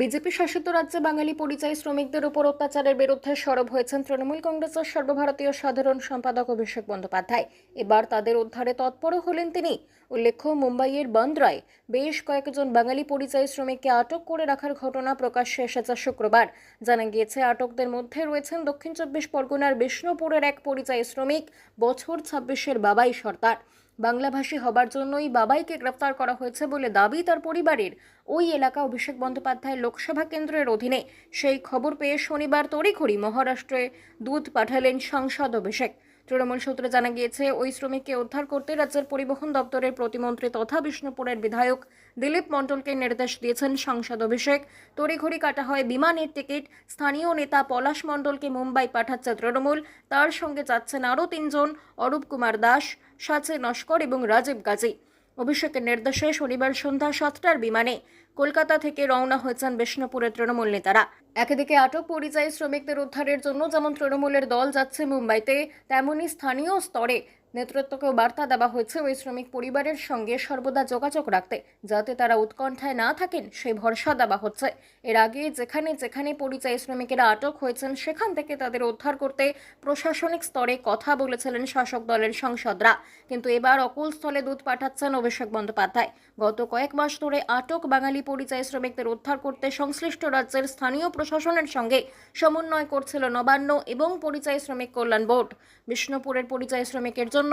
BJP শাসিত রাজ্যে বাঙালি পরিযায়ী শ্রমিকদের উপর অত্যাচারের বিরুদ্ধে সরব হয়েছেন তৃণমূল কংগ্রেসের সর্বভারতীয় সাধারণ সম্পাদক অভিষেক বন্দ্যোপাধ্যায়। এবার তাদের উদ্ধারে তৎপর হলেন তিনি। উল্লেখ্য, মুম্বাইয়ের বান্দ্রায় বেশ কয়েকজন বাঙালি পরিযায়ী শ্রমিককে আটক করে রাখার ঘটনা প্রকাশ্যে এসেছে শুক্রবার। জানা গিয়েছে, আটকদের মধ্যে রয়েছেন দক্ষিণ চব্বিশ পরগনার বিষ্ণুপুরের এক পরিযায়ী শ্রমিক, বছর ছাব্বিশের বাবাই সর্দার। বাংলাভাষী হবার জন্যই বাবাইকে গ্রেফতার করা হয়েছে বলে দাবি তার পরিবারের। ওই এলাকা অভিষেক বন্দ্যোপাধ্যায় লোকসভা কেন্দ্রের অধীনে। সেই খবর পেয়ে শনিবার তড়িঘড়ি মহারাষ্ট্রে দুধ পাঠালেন সাংসদ অভিষেক। তৃণমূল সূত্রে জানা গিয়েছে, ওই শ্রমিককে উদ্ধার করতে রাজ্যের পরিবহন দপ্তরের প্রতিমন্ত্রী তথা বিষ্ণুপুরের বিধায়ক দিলীপ মণ্ডলকে নির্দেশ দিয়েছেন সাংসদ অভিষেক। তড়িঘড়ি কাটা হয় বিমানের টিকিট। স্থানীয় নেতা পলাশ মণ্ডলকে মুম্বাই পাঠাচ্ছে তৃণমূল। তার সঙ্গে যাচ্ছেন আরও তিনজন, অরূপ কুমার দাস, সাচে নস্কর এবং রাজীব গাজী। অভিষেকের নির্দেশে শনিবার সন্ধ্যা সাতটার বিমানে কলকাতা থেকে রওনা হয়েছেন বিষ্ণুপুরের তৃণমূল নেতারা। একদিকে আটক পরিযায়ী শ্রমিকদের উদ্ধারের জন্য যেমন তৃণমূলের দল যাচ্ছে মুম্বাইতে তেমনই স্থানীয় স্তরে নেতৃত্বকেও বার্তা দেওয়া হয়েছে ওই শ্রমিক পরিবারের সঙ্গে সর্বদা যোগাযোগ রাখতে। যাতে তারা উৎকণ্ঠায় না থাকেন সেই ভরসা দেওয়া হচ্ছে। এর আগে যেখানে যেখানে পরিযায়ী শ্রমিকেরা আটক হয়েছেন, সেখান থেকে তাদের উদ্ধার করতে প্রশাসনিক স্তরে কথা বলেছিলেন শাসক দলের সংসদরা। কিন্তু এবার অকুল স্থলে দুধ পাঠাচ্ছেন অভিষেক বন্দ্যোপাধ্যায়। গত কয়েক মাস ধরে আটক বাঙালি পরিযায়ী শ্রমিকদের উদ্ধার করতে সংশ্লিষ্ট রাজ্যের স্থানীয় প্রশাসনের সঙ্গে সমন্বয় করছিল নবান্ন এবং পরিযায়ী শ্রমিক কল্যাণ বোর্ড। বিষ্ণুপুরের পরিযায়ী শ্রমিকের জন্য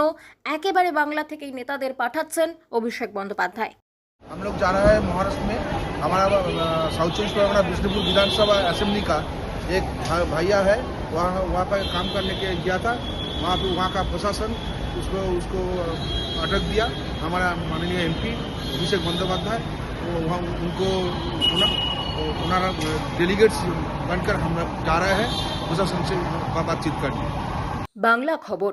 একেবারে বাংলা থেকেই নেতাদের পাঠাচ্ছেন অভিষেক বন্দ্যোপাধ্যায় हम लोग जा रहे हैं महाराष्ट्र में हमारा अ, साउथ चौबीस परगना विष्णुपुर विधानसभा असेंबली का एक भा- भैया है वहाँ वहाँ पर काम करने के गया था वहाँ पे वहाँ का प्रशासन उसको उसको अ, अटक दिया हमारा माननीय एमपी अभिषेक बंदोपाध्याय वो वहाँ उनको उन्होंने डेलीगेट्स बनकर हम लोग जा रहे हैं प्रशासन से बातचीत करने বাংলা খবর